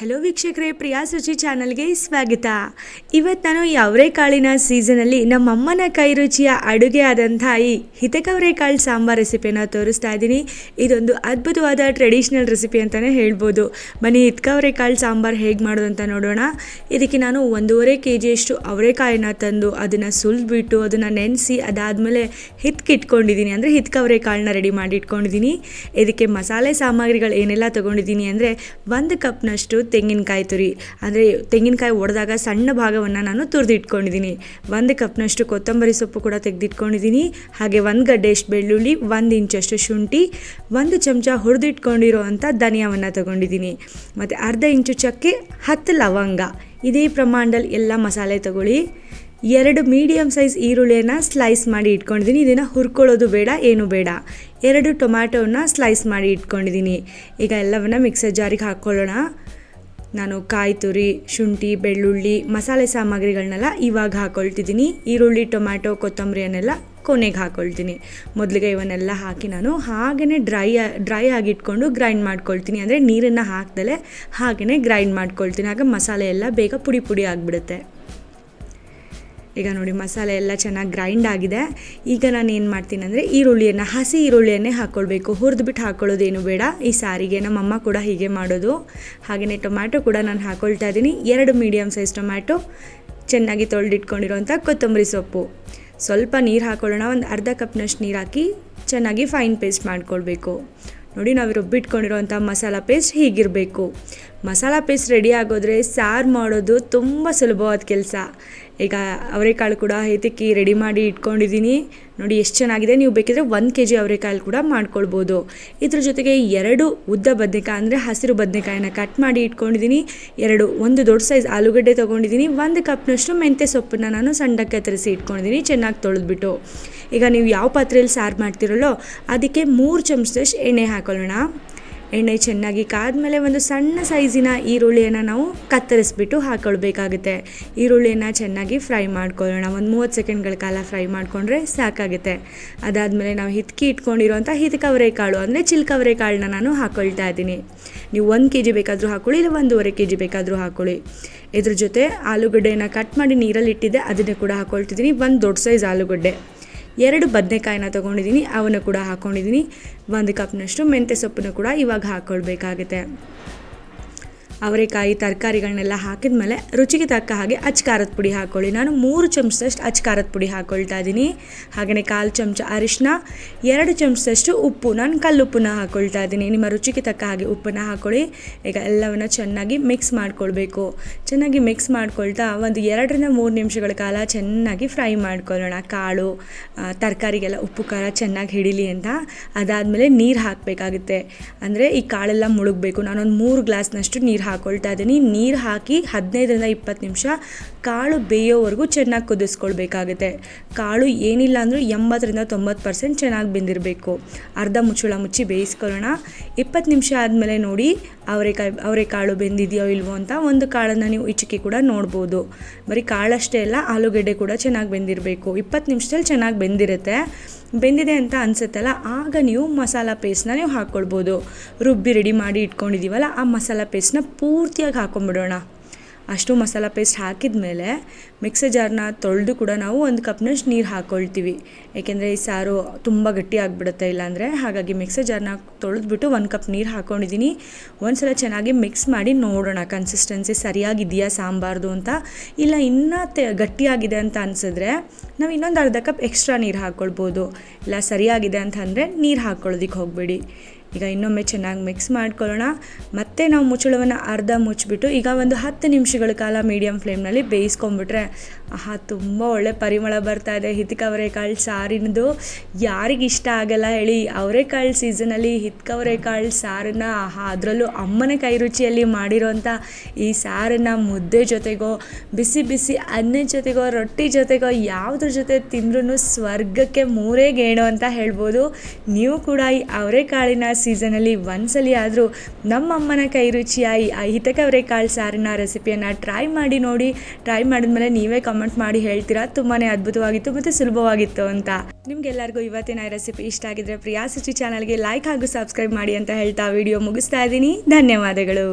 Hello ವೀಕ್ಷಕರೇ, ಪ್ರಿಯಾ ರುಚಿ ಚಾನಲ್ಗೆ ಸ್ವಾಗತ. ಇವತ್ತು ನಾನು ಈ ಅವರೆಕಾಳಿನ ಸೀಸನಲ್ಲಿ ನಮ್ಮಮ್ಮನ ಕೈ ರುಚಿಯ ಅಡುಗೆ ಆದಂಥ ಈ ಹಿತಕವರೆಕಾಳು ಸಾಂಬಾರ್ ರೆಸಿಪಿಯನ್ನು ತೋರಿಸ್ತಾ ಇದ್ದೀನಿ. ಇದೊಂದು ಅದ್ಭುತವಾದ ಟ್ರೆಡಿಷ್ನಲ್ ರೆಸಿಪಿ ಅಂತಲೇ ಹೇಳ್ಬೋದು. ಬನ್ನಿ ಹಿತಕವರೆಕಾಳು ಸಾಂಬಾರ್ ಹೇಗೆ ಮಾಡೋದು ಅಂತ ನೋಡೋಣ. ಇದಕ್ಕೆ ನಾನು ಒಂದೂವರೆ ಕೆ ಜಿಯಷ್ಟು ಅವರೆಕಾಯಿನ ತಂದು ಅದನ್ನು ಸುಲಿದ್ಬಿಟ್ಟು ಅದನ್ನು ನೆನೆಸಿ ಅದಾದಮೇಲೆ ಹಿತ್ಕಿಟ್ಕೊಂಡಿದ್ದೀನಿ. ಅಂದರೆ ಹಿತ್ಕವರೆಕಾಳನ್ನ ರೆಡಿ ಮಾಡಿ ಇಟ್ಕೊಂಡಿದ್ದೀನಿ. ಇದಕ್ಕೆ ಮಸಾಲೆ ಸಾಮಗ್ರಿಗಳು ಏನೆಲ್ಲ ತೊಗೊಂಡಿದ್ದೀನಿ ಅಂದರೆ ಒಂದು ಕಪ್ನಷ್ಟು ತೆಂಗಿನಕಾಯಿ ತುರಿ. ಅಂದರೆ ತೆಂಗಿನಕಾಯಿ ಒಡೆದಾಗ ಸಣ್ಣ ಭಾಗವನ್ನು ನಾನು ತುರಿದು ಇಟ್ಕೊಂಡಿದ್ದೀನಿ ಒಂದು ಕಪ್ನಷ್ಟು ಕೊತ್ತಂಬರಿ ಸೊಪ್ಪು ಕೂಡ ತೆಗೆದಿಟ್ಕೊಂಡಿದ್ದೀನಿ ಹಾಗೆ ಒಂದು ಗಡ್ಡೆಯಷ್ಟು ಬೆಳ್ಳುಳ್ಳಿ, ಒಂದು ಇಂಚಷ್ಟು ಶುಂಠಿ, ಒಂದು ಚಮಚ ಹುರಿದಿಟ್ಕೊಂಡಿರೋ ಅಂಥ ಧನಿಯಾವನ್ನು ತಗೊಂಡಿದ್ದೀನಿ ಮತ್ತು ಅರ್ಧ ಇಂಚು ಚಕ್ಕೆ, ಹತ್ತು ಲವಂಗ. ಇದೇ ಪ್ರಮಾಣದಲ್ಲಿ ಎಲ್ಲ ಮಸಾಲೆ ತಗೊಳ್ಳಿ. ಎರಡು ಮೀಡಿಯಮ್ ಸೈಜ್ ಈರುಳ್ಳಿಯನ್ನು ಸ್ಲೈಸ್ ಮಾಡಿ ಇಟ್ಕೊಂಡಿದ್ದೀನಿ ಇದನ್ನು ಹುರ್ಕೊಳ್ಳೋದು ಬೇಡ, ಏನು ಬೇಡ. ಎರಡು ಟೊಮ್ಯಾಟೋನ ಸ್ಲೈಸ್ ಮಾಡಿ ಇಟ್ಕೊಂಡಿದ್ದೀನಿ ಈಗ ಎಲ್ಲವನ್ನು ಮಿಕ್ಸರ್ ಜಾರಿಗೆ ಹಾಕ್ಕೊಳ್ಳೋಣ. ನಾನು ಕಾಯಿ ತುರಿ, ಶುಂಠಿ, ಬೆಳ್ಳುಳ್ಳಿ, ಮಸಾಲೆ ಸಾಮಗ್ರಿಗಳನ್ನೆಲ್ಲ ಇವಾಗ ಹಾಕ್ಕೊಳ್ತಿದ್ದೀನಿ ಈರುಳ್ಳಿ, ಟೊಮ್ಯಾಟೊ, ಕೊತ್ತಂಬರಿಯನ್ನೆಲ್ಲ ಕೊನೆಗೆ ಹಾಕ್ಕೊಳ್ತೀನಿ ಮೊದಲಿಗೆ ಇವನ್ನೆಲ್ಲ ಹಾಕಿ ನಾನು ಹಾಗೆಯೇ ಡ್ರೈ ಡ್ರೈ ಆಗಿಟ್ಕೊಂಡು ಗ್ರೈಂಡ್ ಮಾಡ್ಕೊಳ್ತೀನಿ. ಅಂದರೆ ನೀರನ್ನು ಹಾಕ್ದಲೆ ಹಾಗೆಯೇ ಗ್ರೈಂಡ್ ಮಾಡ್ಕೊಳ್ತೀನಿ. ಆಗ ಮಸಾಲೆ ಎಲ್ಲ ಬೇಗ ಪುಡಿ ಪುಡಿ ಆಗಿಬಿಡುತ್ತೆ. ಈಗ ನೋಡಿ ಮಸಾಲೆ ಎಲ್ಲ ಚೆನ್ನಾಗಿ ಗ್ರೈಂಡ್ ಆಗಿದೆ. ಈಗ ನಾನು ಏನು ಮಾಡ್ತೀನಿ ಅಂದರೆ ಈರುಳ್ಳಿಯನ್ನು, ಹಸಿ ಈರುಳ್ಳಿಯನ್ನೇ ಹಾಕ್ಕೊಳ್ಬೇಕು ಹುರಿದ್ಬಿಟ್ಟು ಹಾಕ್ಕೊಳ್ಳೋದೇನು ಬೇಡ. ಈ ಸಾರಿಗೆ ನಮ್ಮಮ್ಮ ಕೂಡ ಹೀಗೆ ಮಾಡೋದು. ಹಾಗೆಯೇ ಟೊಮ್ಯಾಟೊ ಕೂಡ ನಾನು ಹಾಕ್ಕೊಳ್ತಾ ಇದ್ದೀನಿ ಎರಡು ಮೀಡಿಯಮ್ ಸೈಜ್ ಟೊಮ್ಯಾಟೊ, ಚೆನ್ನಾಗಿ ತೊಳೆದಿಟ್ಕೊಂಡಿರೋಂಥ ಕೊತ್ತಂಬರಿ ಸೊಪ್ಪು. ಸ್ವಲ್ಪ ನೀರು ಹಾಕ್ಕೊಳ್ಳೋಣ ಒಂದು ಅರ್ಧ ಕಪ್ನಷ್ಟು ನೀರು ಹಾಕಿ ಚೆನ್ನಾಗಿ ಫೈನ್ ಪೇಸ್ಟ್ ಮಾಡ್ಕೊಳ್ಬೇಕು. ನೋಡಿ ನಾವು ರುಬ್ಬಿಟ್ಕೊಂಡಿರೋಂಥ ಮಸಾಲ ಪೇಸ್ಟ್ ಹೀಗಿರಬೇಕು. ಮಸಾಲ ಪೇಸ್ಟ್ ರೆಡಿ ಆಗೋದ್ರೆ ಸಾರು ಮಾಡೋದು ತುಂಬ ಸುಲಭವಾದ ಕೆಲಸ. ಈಗ ಅವರೆಕಾಳು ಕೂಡ ಹೇತಕ್ಕಿ ರೆಡಿ ಮಾಡಿ ಇಟ್ಕೊಂಡಿದ್ದೀನಿ. ನೋಡಿ ಎಷ್ಟು ಚೆನ್ನಾಗಿದೆ. ನೀವು ಬೇಕಿದ್ರೆ ಒಂದು ಕೆ ಜಿ ಅವರೆಕಾಳು ಕೂಡ ಮಾಡ್ಕೊಳ್ಬೋದು. ಇದ್ರ ಜೊತೆಗೆ ಎರಡು ಉದ್ದ ಬದನೆಕಾಯಿ ಅಂದರೆ ಹಸಿರು ಬದನೆಕಾಯಿನ ಕಟ್ ಮಾಡಿ ಇಟ್ಕೊಂಡಿದ್ದೀನಿ. ಎರಡು, ಒಂದು ದೊಡ್ಡ ಸೈಜ್ ಆಲೂಗಡ್ಡೆ ತೊಗೊಂಡಿದ್ದೀನಿ. ಒಂದು ಕಪ್ನಷ್ಟು ಮೆಂತ್ಯ ಸೊಪ್ಪನ್ನು ನಾನು ಸಣ್ಣಕ್ಕೆ ತರಿಸಿ ಇಟ್ಕೊಂಡಿದ್ದೀನಿ. ಚೆನ್ನಾಗಿ ತೊಳೆದ್ಬಿಟ್ಟು. ಈಗ ನೀವು ಯಾವ ಪಾತ್ರೆಯಲ್ಲಿ ಸಾರು ಮಾಡ್ತಿರಲ್ಲೋ ಅದಕ್ಕೆ ಮೂರು ಚಮಚದಷ್ಟು ಎಣ್ಣೆ ಹಾಕೊಳ್ಳೋಣ. ಎಣ್ಣೆ ಚೆನ್ನಾಗಿ ಕಾದ್ಮೇಲೆ ಒಂದು ಸಣ್ಣ ಸೈಜಿನ ಈರುಳ್ಳಿಯನ್ನು ನಾವು ಕತ್ತರಿಸ್ಬಿಟ್ಟು ಹಾಕ್ಕೊಳ್ಬೇಕಾಗುತ್ತೆ ಈರುಳ್ಳಿಯನ್ನು ಚೆನ್ನಾಗಿ ಫ್ರೈ ಮಾಡ್ಕೊಳ್ಳೋಣ. ಒಂದು ಮೂವತ್ತು ಸೆಕೆಂಡ್ಗಳ ಕಾಲ ಫ್ರೈ ಮಾಡಿಕೊಂಡ್ರೆ ಸಾಕಾಗುತ್ತೆ. ಅದಾದಮೇಲೆ ನಾವು ಹಿತ್ಕಿ ಇಟ್ಕೊಂಡಿರುವಂಥ ಹಿತ್ಕವರೆ ಕಾಳು, ಅಂದರೆ ಚಿಲ್ಕವರೆ ಕಾಳನ್ನ ನಾನು ಹಾಕ್ಕೊಳ್ತಾ ಇದ್ದೀನಿ. ನೀವು ಒಂದು ಕೆ ಜಿ ಬೇಕಾದರೂ ಹಾಕ್ಕೊಳ್ಳಿ ಇಲ್ಲ ಒಂದೂವರೆ ಕೆ ಜಿ ಬೇಕಾದರೂ ಹಾಕ್ಕೊಳ್ಳಿ ಇದ್ರ ಜೊತೆ ಆಲೂಗಡ್ಡೆಯನ್ನು ಕಟ್ ಮಾಡಿ ನೀರಲ್ಲಿ ಇಟ್ಟಿದ್ದೆ, ಅದನ್ನೇ ಕೂಡ ಹಾಕ್ಕೊಳ್ತಿದ್ದೀನಿ ಒಂದು ದೊಡ್ಡ ಸೈಜ್ ಆಲೂಗಡ್ಡೆ. ಎರಡು ಬದನೆಕಾಯಿನ ತೊಗೊಂಡಿದ್ದೀನಿ ಅವನ್ನು ಕೂಡ ಹಾಕ್ಕೊಂಡಿದ್ದೀನಿ ಒಂದು ಕಪ್ನಷ್ಟು ಮೆಂತ್ಯ ಸೊಪ್ಪನ್ನು ಕೂಡ ಇವಾಗ ಹಾಕ್ಕೊಳ್ಬೇಕಾಗುತ್ತೆ ಅವರೆಕಾಯಿ ತರಕಾರಿಗಳನ್ನೆಲ್ಲ ಹಾಕಿದ ಮೇಲೆ ರುಚಿಗೆ ತಕ್ಕ ಹಾಗೆ ಅಚ್ಚ ಖಾರದ ಪುಡಿ ಹಾಕ್ಕೊಳ್ಳಿ ನಾನು ಮೂರು ಚಮಚದಷ್ಟು ಅಚ್ಚ ಖಾರದ ಪುಡಿ ಹಾಕ್ಕೊಳ್ತಾ ಇದ್ದೀನಿ. ಹಾಗೆಯೇ ಕಾಲು ಚಮಚ ಅರಿಶಿನ ಎರಡು ಚಮಚದಷ್ಟು ಉಪ್ಪು. ನಾನು ಕಲ್ಲುಪ್ಪನ್ನ ಹಾಕ್ಕೊಳ್ತಾ ಇದ್ದೀನಿ. ನಿಮ್ಮ ರುಚಿಗೆ ತಕ್ಕ ಹಾಗೆ ಉಪ್ಪನ್ನು ಹಾಕ್ಕೊಳ್ಳಿ ಈಗ ಎಲ್ಲವನ್ನು ಚೆನ್ನಾಗಿ ಮಿಕ್ಸ್ ಮಾಡ್ಕೊಳ್ಬೇಕು. ಚೆನ್ನಾಗಿ ಮಿಕ್ಸ್ ಮಾಡ್ಕೊಳ್ತಾ ಒಂದು ಎರಡರಿಂದ ಮೂರು ನಿಮಿಷಗಳ ಕಾಲ ಚೆನ್ನಾಗಿ ಫ್ರೈ ಮಾಡ್ಕೊಳ್ಳೋಣ. ಕಾಳು ತರಕಾರಿಗೆಲ್ಲ ಉಪ್ಪು, ಖಾರ ಚೆನ್ನಾಗಿ ಹಿಡೀಲಿ ಅಂತ. ಅದಾದಮೇಲೆ ನೀರು ಹಾಕಬೇಕಾಗುತ್ತೆ. ಅಂದರೆ ಈ ಕಾಳೆಲ್ಲ ಮುಳುಗಬೇಕು. ನಾನೊಂದು ಮೂರು ಗ್ಲಾಸ್ನಷ್ಟು ನೀರು ಹಾಕ್ಕೊಳ್ತಾ ಇದ್ದೀನಿ. ನೀರು ಹಾಕಿ ಹದಿನೈದರಿಂದ ಇಪ್ಪತ್ತು ನಿಮಿಷ ಕಾಳು ಬೇಯೋವರೆಗೂ ಚೆನ್ನಾಗಿ ಕುದಿಸ್ಕೊಳ್ಬೇಕಾಗುತ್ತೆ. ಕಾಳು ಏನಿಲ್ಲ ಅಂದರೂ ಎಂಬತ್ತರಿಂದ ತೊಂಬತ್ತು ಪರ್ಸೆಂಟ್ ಚೆನ್ನಾಗಿ ಬೆಂದಿರಬೇಕು. ಅರ್ಧ ಮುಚ್ಚಳ ಮುಚ್ಚಿ ಬೇಯಿಸ್ಕೊಳ್ಳೋಣ. ಇಪ್ಪತ್ತು ನಿಮಿಷ ಆದಮೇಲೆ ನೋಡಿ ಅವರೆಕಾಯಿ ಅವರೆಕಾಳು ಬೆಂದಿದೆಯೋ ಇಲ್ವೋ ಅಂತ ಒಂದು ಕಾಳನ್ನು ನೀವು ಇಚಕಿ ಕೂಡ ನೋಡ್ಬೋದು. ಬರೀ ಕಾಳಷ್ಟೇ ಅಲ್ಲ, ಆಲೂಗಡ್ಡೆ ಕೂಡ ಚೆನ್ನಾಗಿ ಬೆಂದಿರಬೇಕು. ಇಪ್ಪತ್ತು ನಿಮಿಷದಲ್ಲಿ ಚೆನ್ನಾಗಿ ಬೆಂದಿರುತ್ತೆ. ಬೆಂದಿದೆ ಅಂತ ಅನಿಸುತ್ತಲ್ಲ, ಆಗ ನೀವು ಮಸಾಲ ಪೇಸ್ಟ್ನ ನೀವು ಹಾಕ್ಕೊಳ್ಬೋದು. ರುಬ್ಬಿ ರೆಡಿ ಮಾಡಿ ಇಟ್ಕೊಂಡಿದ್ದೀವಲ್ಲ, ಆ ಮಸಾಲ ಪೇಸ್ಟ್ನ ಪೂರ್ತಿಯಾಗಿ ಹಾಕ್ಕೊಂಬಿಡೋಣ ಅಷ್ಟು ಮಸಾಲ ಪೇಸ್ಟ್ ಹಾಕಿದ ಮೇಲೆ ಮಿಕ್ಸರ್ ಜಾರ್ನ ತೊಳೆದು ಕೂಡ ನಾವು ಒಂದು ಕಪ್ನಷ್ಟು ನೀರು ಹಾಕ್ಕೊಳ್ತೀವಿ ಏಕೆಂದರೆ ಈ ಸಾರು ತುಂಬ ಗಟ್ಟಿ ಆಗಿಬಿಡುತ್ತೆ ಇಲ್ಲಾಂದರೆ ಹಾಗಾಗಿ ಮಿಕ್ಸರ್ ಜಾರ್ನ ತೊಳೆದ್ಬಿಟ್ಟು ಒಂದು ಕಪ್ ನೀರು ಹಾಕ್ಕೊಂಡಿದ್ದೀನಿ ಒಂದು ಸಲ ಚೆನ್ನಾಗಿ ಮಿಕ್ಸ್ ಮಾಡಿ ನೋಡೋಣ ಕನ್ಸಿಸ್ಟೆನ್ಸಿ ಸರಿಯಾಗಿದೆಯಾ ಸಾಂಬಾರ್ದು ಅಂತ. ಇಲ್ಲ ಇನ್ನೂ ತೆ ಗಟ್ಟಿಯಾಗಿದೆ ಅಂತ ಅನಿಸಿದ್ರೆ ನಾವು ಇನ್ನೊಂದು ಅರ್ಧ ಕಪ್ ಎಕ್ಸ್ಟ್ರಾ ನೀರು ಹಾಕ್ಕೊಳ್ಬೋದು ಇಲ್ಲ ಸರಿಯಾಗಿದೆ ಅಂತಂದರೆ ನೀರು ಹಾಕ್ಕೊಳ್ಳೋದಕ್ಕೆ ಹೋಗಬೇಡಿ. ಈಗ ಇನ್ನೊಮ್ಮೆ ಚೆನ್ನಾಗಿ ಮಿಕ್ಸ್ ಮಾಡ್ಕೊಳ್ಳೋಣ. ಮತ್ತೆ ನಾವು ಮುಚ್ಚಳವನ್ನು ಅರ್ಧ ಮುಚ್ಚಿಬಿಟ್ಟು ಈಗ ಒಂದು ಹತ್ತು ನಿಮಿಷಗಳ ಕಾಲ ಮೀಡಿಯಮ್ ಫ್ಲೇಮ್ನಲ್ಲಿ ಬೇಯಿಸ್ಕೊಂಬಿಟ್ರೆ ಆಹಾ, ತುಂಬ ಒಳ್ಳೆ ಪರಿಮಳ ಬರ್ತಾ ಇದೆ. ಹಿತ್ಕವರೆಕಾಳು ಸಾರಿನದು ಯಾರಿಗೆ ಇಷ್ಟ ಆಗಲ್ಲ ಹೇಳಿ. ಅವರೆಕಾಳು ಸೀಸನಲ್ಲಿ ಹಿತ್ಕವರೆಕಾಳು ಸಾರನ್ನ, ಆಹಾ, ಅದರಲ್ಲೂ ಅಮ್ಮನ ಕೈ ರುಚಿಯಲ್ಲಿ ಮಾಡಿರೋಂಥ ಈ ಸಾರನ್ನು ಮುದ್ದೆ ಜೊತೆಗೋ, ಬಿಸಿ ಬಿಸಿ ಅನ್ನದ ಜೊತೆಗೋ, ರೊಟ್ಟಿ ಜೊತೆಗೋ, ಯಾವುದ್ರ ಜೊತೆ ತಿಂದ್ರೂ ಸ್ವರ್ಗಕ್ಕೆ ಮೂರೇ ಗೇಣು ಅಂತ ಹೇಳ್ಬೋದು. ನೀವು ಕೂಡ ಈ ಅವರೆಕಾಳಿನ ಸೀಸನಲ್ಲಿ ಒಂದ್ಸಲಿ ಆದರೂ ನಮ್ಮಮ್ಮನ ಕೈ ರುಚಿಯಾಗಿ ಆ ಹಿತಕವರೆ ಕಾಳು ಸಾರಿನ ರೆಸಿಪಿಯನ್ನು ಟ್ರೈ ಮಾಡಿ ನೋಡಿ ಟ್ರೈ ಮಾಡಿದ್ಮೇಲೆ ನೀವೇ ಕಮೆಂಟ್ ಮಾಡಿ ಹೇಳ್ತೀರಾ? ತುಂಬಾ ಅದ್ಭುತವಾಗಿತ್ತು ಮತ್ತು ಸುಲಭವಾಗಿತ್ತು ಅಂತ. ನಿಮ್ಗೆಲ್ಲರಿಗೂ ಇವತ್ತಿನ ರೆಸಿಪಿ ಇಷ್ಟ ಆಗಿದ್ರೆ ಪ್ರಿಯಾ ಸುಚಿ ಚಾನಲ್ಗೆ ಲೈಕ್ ಹಾಗೂ ಸಬ್ಸ್ಕ್ರೈಬ್ ಮಾಡಿ ಅಂತ ಹೇಳ್ತಾ ವಿಡಿಯೋ ಮುಗಿಸ್ತಾ ಇದ್ದೀನಿ. ಧನ್ಯವಾದಗಳು.